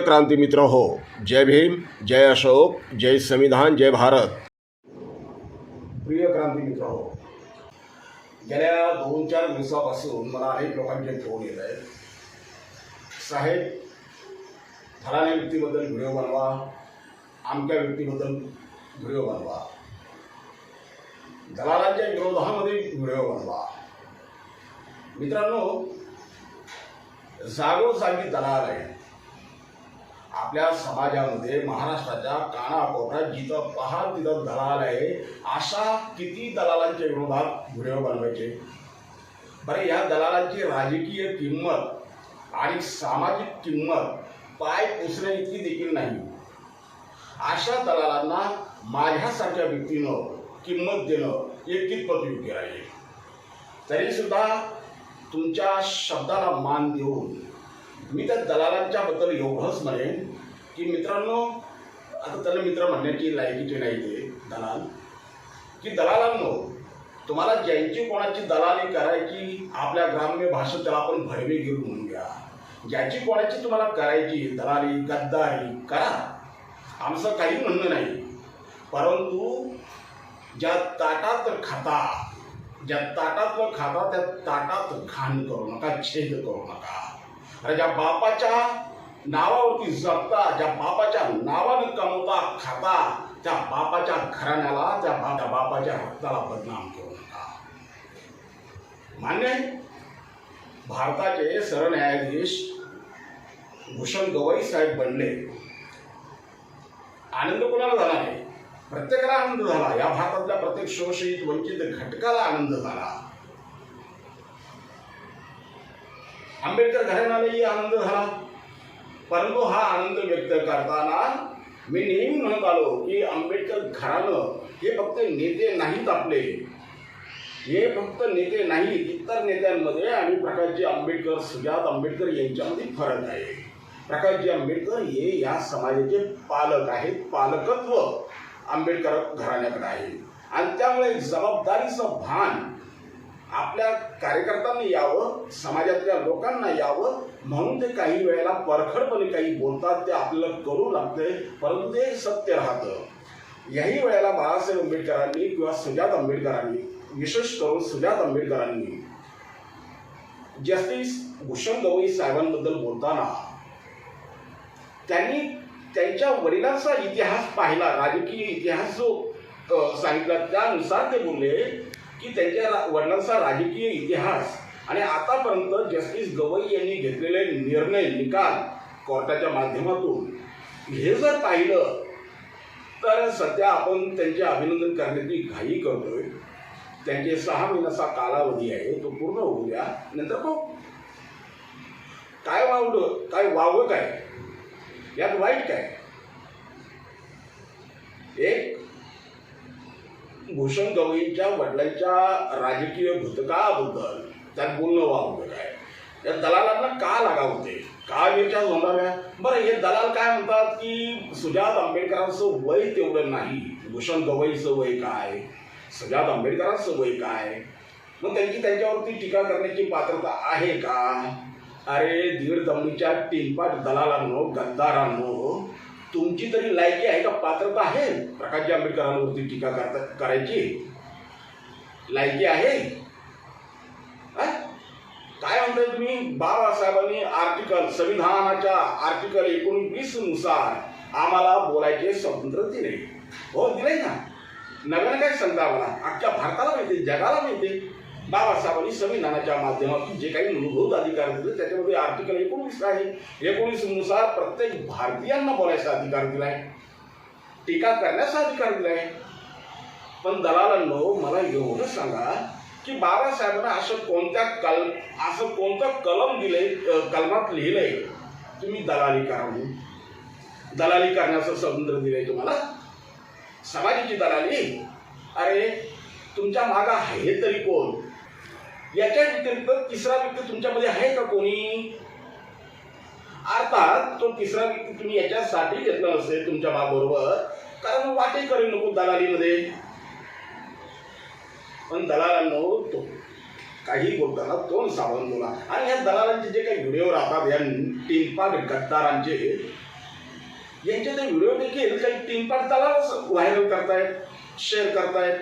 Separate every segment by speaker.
Speaker 1: क्रांती मित्र हो, जय भीम, जय अशोक, जय संविधान, जय भारत। प्रिय क्रांती मित्र हो दोन चार दिवसापासून मला अनेक लोकांचे फ़ोन येत आहेत. साहेब, फलाण्या व्यक्तीबद्दल व्हिडिओ बनवा आमक्या व्यक्तीबद्दल व्हिडिओ बनवा. दलालांच्या विरोधामध्ये व्हिडिओ बनवा. मित्रांनो, जागोजागी दलाल आहे आपल्या समाजामध्ये महाराष्ट्राच्या कानाकोपऱ्यात जिथं पहाल तिथं दलाल आहे अशा किती दलालांच्या विरोधात व्हिडिओ बनवायचे? बरं या दलालांची राजकीय किंमत आणि सामाजिक किंमत पाय पुसण्या इतकी देखील नाही. अशा दलालांना माझ्यासारख्या व्यक्तीनं किंमत देणं हे कितपत योग्य आहे? तरीसुद्धा तुमच्या शब्दाला मान देऊन मी त्या दलालांच्या बद्दल एवढंच म्हणेन की मित्रांनो आता त्याला मित्र म्हणण्याची लायकीचे नाही ते दलाल. की दलालांनो तुम्हाला ज्यांची कोणाची दलाली करायची आपल्या ग्राम्य भाषेत त्याला आपण भडवेगिरी म्हणून घ्या. ज्याची कोणाची तुम्हाला करायची दलाली गद्दारी करा. आमचं काही म्हणणं नाही. परंतु ज्या ताटात खाता ज्या ताटातलं खाता त्या ताटात घाण करू नका छेद करू नका. अरे ज्या बापाच्या नावावरती जगता ज्या बापाच्या नावानं कमवता खाता त्या बापाच्या घराण्याला त्या बा त्या बापाच्या रक्ताला बदनाम करू नका. मान्य भारताचे सरन्यायाधीश भूषण गवई साहेब बनले. आनंद कोणाला झाला नाही? प्रत्येकाला आनंद झाला. या भारतातल्या प्रत्येक शोषित वंचित घटकाला आनंद झाला. आंबेडकर घराण्यालाही आनंद झाला. परंतु हा आनंद व्यक्त करताना मी नेहमी म्हणत आलो की आंबेडकर घराणं हे फक्त नेते नाहीत आपले. हे फक्त नेते नाही इतर नेत्यांमध्ये आणि प्रकाशजी आंबेडकर सुजात आंबेडकर यांच्यामध्ये फरक आहे. प्रकाशजी आंबेडकर हे या समाजाचे पालक आहेत पालकत्व आंबेडकर घराण्याकडे आहे. आणि त्यामुळे जबाबदारीचं भान आपल्या कार्यकर्त्यांनी यावं समाजातल्या लोकांना यावं म्हणून ते काही वेळेला परखडपणे काही बोलतात ते आपल्याला करू लागते परंतु ते सत्य राहतं. याही वेळेला बाळासाहेब आंबेडकरांनी किंवा सुजात आंबेडकरांनी विशेष करून सुजात आंबेडकरांनी जस्टिस भूषण गवई साहेबांबद्दल बोलताना त्यांनी त्यांच्या वडिलांचा इतिहास पाहिला राजकीय इतिहास जो सांगितला त्यानुसार ते बोलले की त्यांच्या वडिलांचा राजकीय इतिहास आणि आतापर्यंत जस्टिस गवई यांनी घेतलेले निर्णय निकाल कोर्टाच्या माध्यमातून. हे जर पाहिलं तर सध्या आपण त्यांचे अभिनंदन करण्याची घाई करतोय. त्यांचे सहा महिन्याचा कालावधी आहे तो पूर्ण होऊ द्या नंतर बघ. काय वावलं काय वावं काय? यात वाईट काय? एक भूषण गवईच्या वडिलांच्या राजकीय भूतकाळाबद्दल त्यात बोलणं व्हावं काय या दलालांना का लागावते? का विचार नोंदाव्या बरं हे दलाल काय म्हणतात की सुजात आंबेडकरांचं वय तेवढं नाही. भूषण गवईचं वय काय? सुजात आंबेडकरांचं वय काय? मग त्यांची त्यांच्यावरती टीका करण्याची पात्रता आहे का? अरे दीड दमडीच्या टिनपाट दलालांनो गद्दारांनो तुमची तरी लायकी आहे का? पात्रता आहे? प्रकाशजी आंबेडकरांवरती टीका करता करायची. लायकी आहे? हा? काय म्हणताय तुम्ही? बाबासाहेबांनी आर्टिकल संविधानाच्या आर्टिकल एकोणवीसनुसार आम्हाला बोलायचे स्वातंत्र्य दिले. हो दिले ना. नव्यानं काय सांगता आम्हाला अख्ख्या भारताला माहिती जगाला माहिती बाबासाहेबांनी संविधानाच्या माध्यमातून जे काही मूलभूत अधिकार दिले त्याच्यामध्ये आर्टिकल एकोणीस आहे. एकोणीसनुसार प्रत्येक भारतीयांना बोलायचा अधिकार दिलाय. टीका करण्याचा अधिकार दिलाय. पण दलालांनो मला एवढं सांगा की बाबासाहेबांना असं कोणत्या कल असं कोणतं कलम दिलंय कलमात लिहिलंय तुम्ही दलाली करा म्हणून दलाली करण्याचं स्वातंत्र्य दिलंय तुम्हाला. समाजाची दलाली. अरे तुमच्या मागा आहे तरी कोण? याच्या व्यतिरिक्त तिसरा व्यक्ती तुमच्यामध्ये आहे का कोणी? अर्थात तो तिसरा व्यक्ती तुम्ही याच्यासाठी घेतला नसेल तुमच्या बरोबर कारण वाटे करेल नको दलालीमध्ये. पण दलालांनो तो काही बोलताना तोंड सावध बोला. आणि या दलालांचे जे काही व्हिडिओ राहतात या टिनपाट गद्दारांचे यांचे ते व्हिडिओ देखील काही तीन पाच दलालच व्हायरल करतायत शेअर करतायत.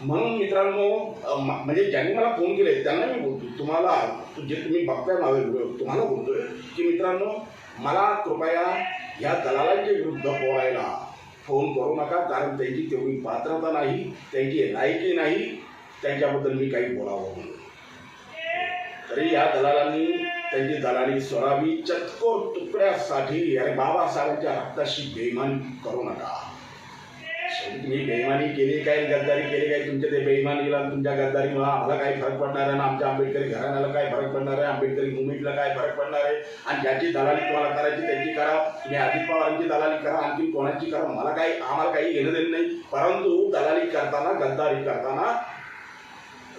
Speaker 1: म्हणून मित्रांनो म्हणजे ज्यांनी मला फोन केले त्यांना मी बोलतो. तुम्हाला जे तुम्ही बघताय माझे व्हिडिओ तुम्हाला बोलतोय की मित्रांनो मला कृपया या दलालांच्या विरुद्ध बोलायला फोन करू नका कारण त्यांची तेवढी पात्रता नाही त्यांची लायकी नाही त्यांच्याबद्दल मी काही बोलावं म्हणून. तरी या दलालांनी त्यांची दलाली सोडावी चतकोर तुकड्यासाठी अरे बाबासाहेबांच्या रक्ताशी बेमान करू नका. तुम्ही बेईमानी केली काय गद्दारी केली काय तुमच्या ते बेईमानीला तुमच्या गद्दारीमुळे आम्हाला काही फरक पडणार आहे ना? आमच्या आंबेडकरी घराण्याला काय फरक पडणार आहे? आंबेडकरी मुवमेंटला काय फरक पडणार आहे? आणि ज्याची दलाली तुम्हाला करायची त्यांची करा. तुम्ही अजित पवारांची दलाली करा आणखी कोणाची करा. मला काही आम्हाला काही घेणं देणं नाही. परंतु दलाली करताना गद्दारी करताना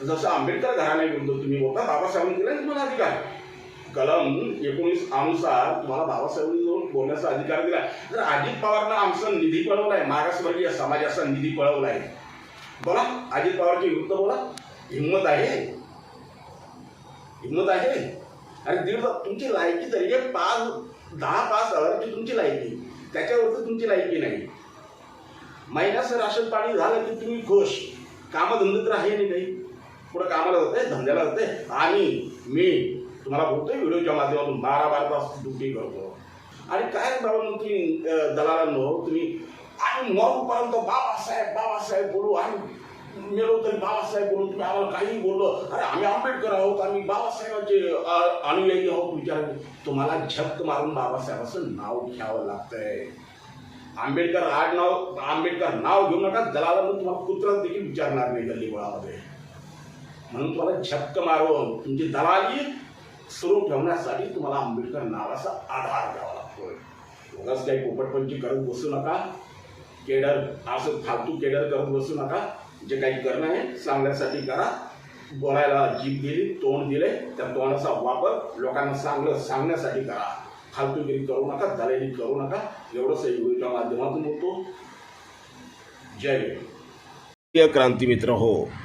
Speaker 1: जसं आंबेडकर घराण्याविरुद्ध तुम्ही बोलता बाबासाहेबांनी दिला तुम्हाला अधिकार. कलम एकोणीस अनुसार तुम्हाला बाबासाहेबांनी जाऊन बोलण्याचा अधिकार दिला. जर अजित पवारनं आमचा निधी पळवलाय मागासवर्गीय समाजाचा निधी पळवलाय बोला अजित पवारच्या विरुद्ध बोला. हिंमत आहे. हिंमत आहे. आणि दीड तुमची लायकी तरी आहे पाच दहा पाच हजारची तुमची लायकी. त्याच्यावरती तुमची लायकी नाही. महिन्याचं राशन पाणी झालं की तुम्ही खुश कामधंदे तर आहे नाही काही. पुढं कामाला जाते धंद्याला जाते आणि मी तुम्हाला बोलतोय व्हिडिओच्या माध्यमातून बारा बारा तास ड्युटी करतो. आणि काय बाबा तुम्ही दलालांनो तुम्ही आम्ही मरूपर्यंत बाबासाहेब बाबासाहेब बोलू आम्ही मेलो तरी बाबासाहेब बोलू तुम्ही आम्हाला काही बोललो अरे आम्ही आंबेडकर आहोत आम्ही बाबासाहेबांचे अनुयायी आहोत विचार तुम्हाला झपक मारून बाबासाहेबाचं नाव घ्यावं लागतंय. आंबेडकर आड नाव आंबेडकर नाव घेऊ नका दलालांना तुम्हाला कुत्रात देखील विचारणार नाही गल्ली म्हणून तुम्हाला झपक मारून तुमची दलाली सुरू ठेवण्यासाठी तुम्हाला आंबेडकर नावाचा आधार द्यावा लागतोय. उगाच काही पोपटपंची करत बसू नका. केडर असं फालतू केडर करत बसू नका. जे काही करणं आहे सांगण्यासाठी करा. बोलायला जीभ दिली तोंड दिले त्या तोंडाचा वापर लोकांना चांगलं सांगण्यासाठी करा. फालतूगिरी करू नका दलाली करू नका. एवढंच या व्हिडिओच्या माध्यमातून होतो. जय
Speaker 2: क्रांती मित्र हो.